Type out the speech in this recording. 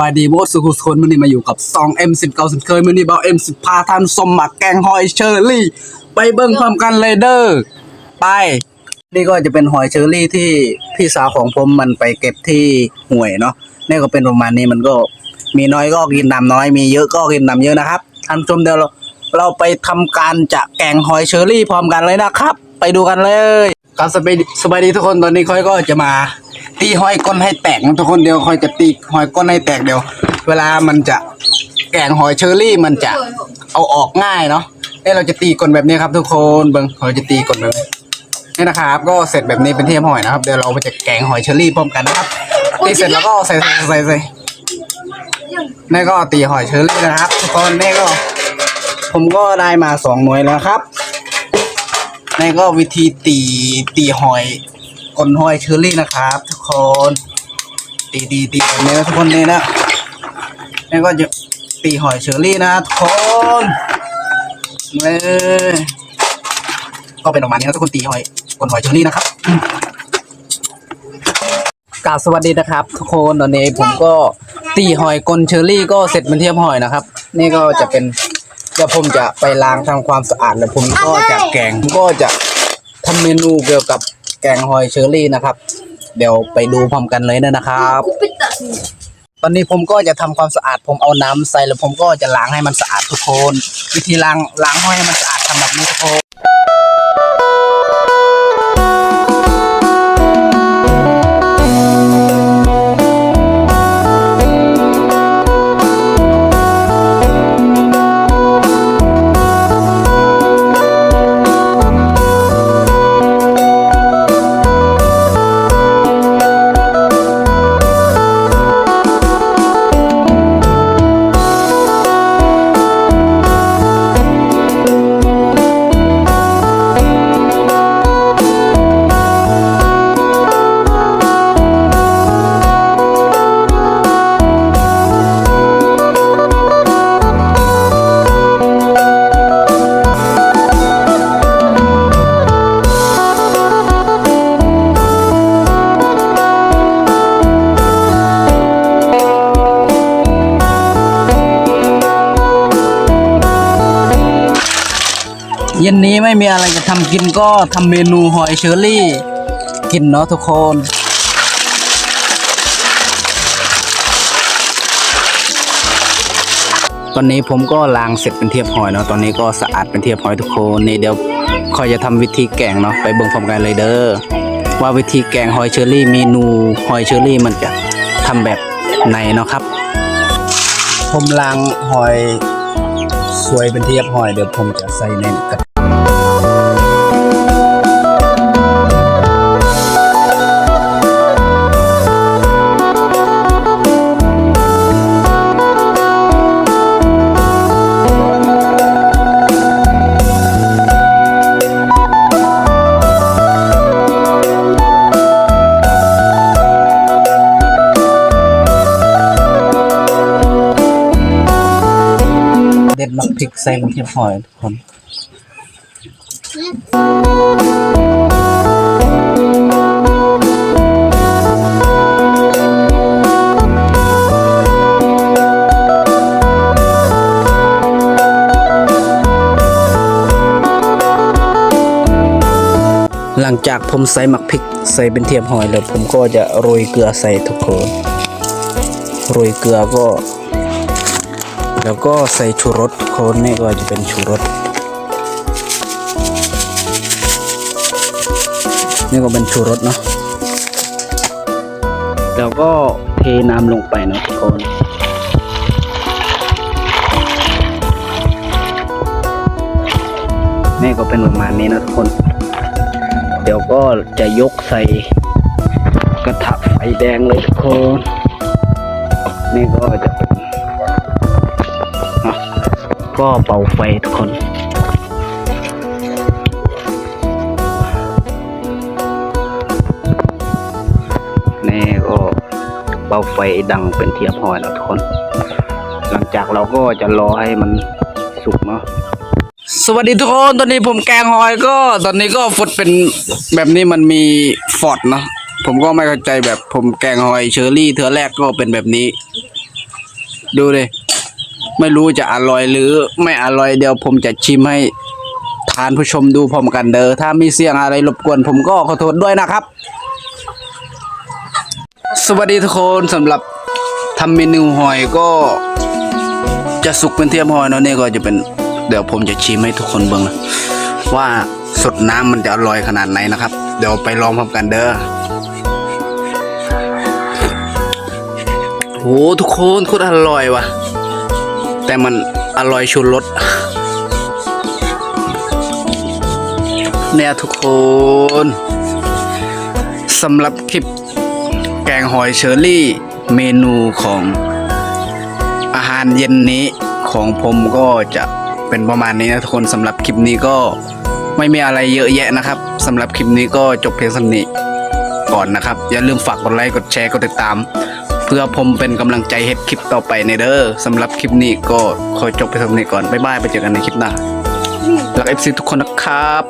บายดีโบสุขุสคนมันนี่มาอยู่กับซอง M10 เก่าสุดเคยมันนี่เบา M10 พาท่านสมหมักแกงหอยเชอรี่ ไปเบิ่งความกันเลยเด้อไป นี่ก็จะเป็นหอยเชอรี่ที่พี่สาวของผมมันไปเก็บที่ห่วยเนาะนี่ก็เป็นประมาณนี้มันก็มีน้อยก็กินน้ำน้อย มีเยอะก็กินน้ำเยอะนะครับท่านชมเดี๋ยวเราเราไปทำการจะแกงหอยเชอรี่พร้อมกันเลยนะครับ ไปดูกันเลย การสบายสบายดีทุกคนตอนนี้ค่อยก็จะมา ตีหอยก้นให้แตกนะทุกคนเดียวค่อยจะตีหอยก้นให้แตกเดียว เวลามันจะแกงหอยเชอรี่มันจะเอาออกง่ายเนาะนี่เราจะตีก้นแบบนี้ครับ ทุกคนเบิ่งเราจะตีก้นแบบนี้นี่นะครับ ก็เสร็จแบบนี้เป็นเที่หอยนะครับเดี๋ยวเราจะแกงหอยเชอรี่พร้อมกันนะครับตีเสร็จแล้วก็ใส่ใส่ใส่ใส่นี่ก็ตีหอยเชอรี่นะครับทุกคนนี่ก็ ผมก็ได้มาสองหน่วยแล้วครับ นี่ก็วิธีตีตีหอยก้นหอยเชอรี่นะครับ ทุกคนตีตีตีแบบนี้นะทุกคนนี่นะนี่ก็จะตีหอยเชอรี่นะทุกคนนี่ก็เป็นออกมาเนี้นะทุกคนตีหอยก้นหอยเชอรี่นะครับกราบสวัสดีนะครับ ทุกคนตอนนี้ผมก็ตีหอยก้นเชอรี่ก็เสร็จเป็นเทียมหอยนะครับ นี่ก็จะเป็น เดี๋ยวผมจะไปล้างทำความสะอาดแล้วผมก็จะแกงผมก็จะทำเมนูเกี่ยวกับแกงหอยเชอรี่นะครับ เดี๋ยวไปดูพร้อมกันเลยนะครับ ตอนนี้ผมก็จะทำความสะอาด ผมเอาน้ำใส่แล้วผมก็จะล้างให้มันสะอาดทุกคน วิธีล้างล้างหอยให้มันสะอาดทำแบบนี้ทุกคน เย็นนี้ไม่มีอะไรจะทำกินก็ทำเมนูหอยเชอรี่ กินเนาะทุกคน ตอนนี้ผมก็ล้างเสร็จเป็นเทียบหอยเนาะตอนนี้ก็สะอาดเป็นเทียบหอยทุกคนนี่เดี๋ยวคอยจะทำวิธีแกงเนาะไปเบิ่งพร้อมกันเลยเด้อว่าวิธีแกงหอยเชอรี่เมนูหอยเชอรี่มันจะทำแบบไหนเนาะครับ ผมล้างหอยสวยเป็นเทียบหอยเดี๋ยวผมจะใส่ในกระ ริกใส่เป็นเทียบหอยทุกคนหลังจากผมใส่หมักพริกใส่เป็นเทียมหอยแล้วผมก็จะโรยเกลือใส่ทุกคนโรยเกลือก็ แล้วก็ใส่ชูรสทุกคนนี่ก็จะเป็นชูรสนี่ก็เป็นชูรสเนาะแล้วก็เทน้ำลงไปเนาะทุกคนนี่ก็เป็นประมาณนี้นะทุกคน เดี๋ยวก็จะยกใส่กระทะไฟแดงเลยทุกคน นี่ก็จะเป็นเนาะ ก็เป่าไฟทุกคน นี่ก็เป่าไฟดังเป็นเทียบหอยแล้วทุกคน หลังจากเราก็จะรอให้มันสุกเนาะสวัสดีทุกคน ตอนนี้ผมแกงหอยก็ ตอนนี้ก็ฟดเป็นแบบนี้มันมีฟอดเนาะผมก็ไม่เข้าใจแบบผมแกงหอยเชอรี่เทือแรกก็เป็นแบบนี้ ดูเลย ไม่รู้จะอร่อยหรือไม่อร่อยเดี๋ยวผมจะชิมให้ทานผู้ชมดูพร้อมกันเด้อถ้ามีเสียงอะไรรบกวนผมก็ขอโทษด้วยนะครับ สวัสดีทุกคนสำหรับทำเมนูหอยก็ จะสุกเป็นเทียมหอยเนาะนี่ก็จะเป็นเดี๋ยวผมจะชิมให้ทุกคนเบิ่งนะว่าสดน้ำมันจะอร่อยขนาดไหนนะครับ เดี๋ยวไปลองพร้อมกันเด้อโหทุกคนโคตรอร่อยว่ะ แต่มันอร่อยชุดรสเนี่ยทุกคนสำหรับคลิปแกงหอยเชอรี่เมนูของอาหารเย็นนี้ของผมก็จะเป็นประมาณนี้นะทุกคนสำหรับคลิปนี้ก็ไม่มีอะไรเยอะแยะนะครับสำหรับคลิปนี้ก็จบเพียงเท่านี้ก่อนนะครับ อย่าลืมฝากกดไลค์กดแชร์กดติดตาม พื่อผมเป็นกำลังใจเฮ็ดคลิปต่อไปในเด้อสำหรับคลิปนี้ก็ขอจบไปเท่านี้ก่อนบ๊ายบายไปเจอกันในคลิปหน้ารักเอฟซีทุกคนนะครับ